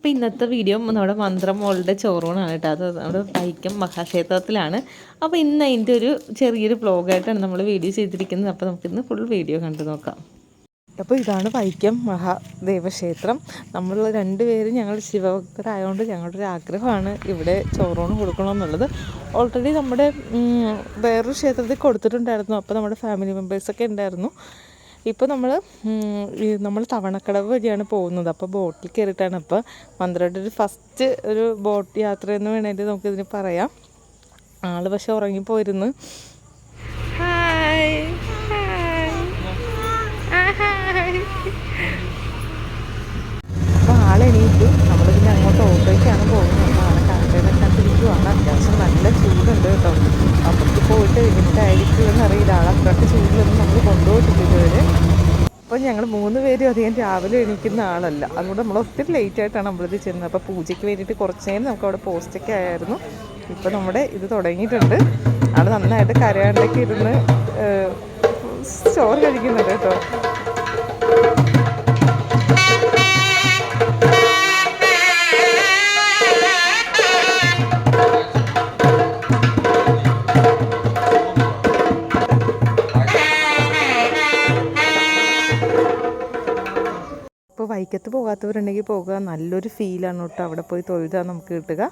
അപ്പോൾ ഇന്നത്തെ വീഡിയോ നമ്മുടെ മന്ത്രം മോളുടെ ചോറൂണാണ് കേട്ടോ. അത് നമ്മുടെ വൈക്കം മഹാക്ഷേത്രത്തിലാണ്. അപ്പോൾ ഇന്ന് അതിന്റെ ഒരു ചെറിയൊരു വ്ളോഗായിട്ടാണ് നമ്മൾ വീഡിയോ ചെയ്തിരിക്കുന്നത്. അപ്പോൾ നമുക്കിന്ന് ഫുൾ വീഡിയോ കണ്ടു നോക്കാം. അപ്പോൾ ഇതാണ് വൈക്കം മഹാദേവക്ഷേത്രം. നമ്മൾ രണ്ടുപേരും ഞങ്ങൾ ശിവഭക്തരായതുകൊണ്ട് ഞങ്ങളുടെ ഒരു ആഗ്രഹമാണ് ഇവിടെ ചോറൂണ് കൊടുക്കണമെന്നുള്ളത് ഓൾറെഡി നമ്മുടെ വേറൊരു ക്ഷേത്രത്തിൽ കൊടുത്തിട്ടുണ്ടായിരുന്നു. അപ്പോൾ നമ്മുടെ ഫാമിലി മെമ്പേഴ്സൊക്കെ ഉണ്ടായിരുന്നു. ഇപ്പോൾ നമ്മൾ നമ്മൾ തവണക്കടവ് വഴിയാണ് പോകുന്നത്. അപ്പോൾ ബോട്ടിൽ കയറിയിട്ടാണ് അപ്പോൾ മന്ത്രയുടെ ഒരു ഫസ്റ്റ് ഒരു ബോട്ട് യാത്ര എന്ന് വേണമെങ്കിൽ നമുക്കിതിന് പറയാം. ആൾ പക്ഷെ ഉറങ്ങിപ്പോയിരുന്നു. ഹായ് അപ്പോൾ അപ്പോൾ ഞങ്ങൾ മൂന്ന് പേരും അധികം രാവിലെ എണീക്കുന്ന ആളല്ല. അതുകൊണ്ട് നമ്മൾ ഒത്തിരി ലേറ്റ് ആയിട്ടാണ് നമ്മളിത് ചെന്നത് അപ്പോൾ പൂജയ്ക്ക് വേണ്ടിയിട്ട് കുറച്ച് നേരം നമുക്ക് അവിടെ പോസ്റ്റൊക്കെ ആയിരുന്നു. ഇപ്പോൾ നമ്മുടെ ഇത് തുടങ്ങിയിട്ടുണ്ട്. ആൾ നന്നായിട്ട് കരയാണ്ടൊക്കെ ഇരുന്ന് ചോറ് കഴിക്കുന്നുണ്ട് കേട്ടോ. വൈക്കത്ത് പോകാത്തവരുണ്ടെങ്കിൽ പോകുക. നല്ലൊരു ഫീലാണ് കേട്ടോ. അവിടെ പോയി തൊഴുതാൽ നമുക്ക് കിട്ടുക.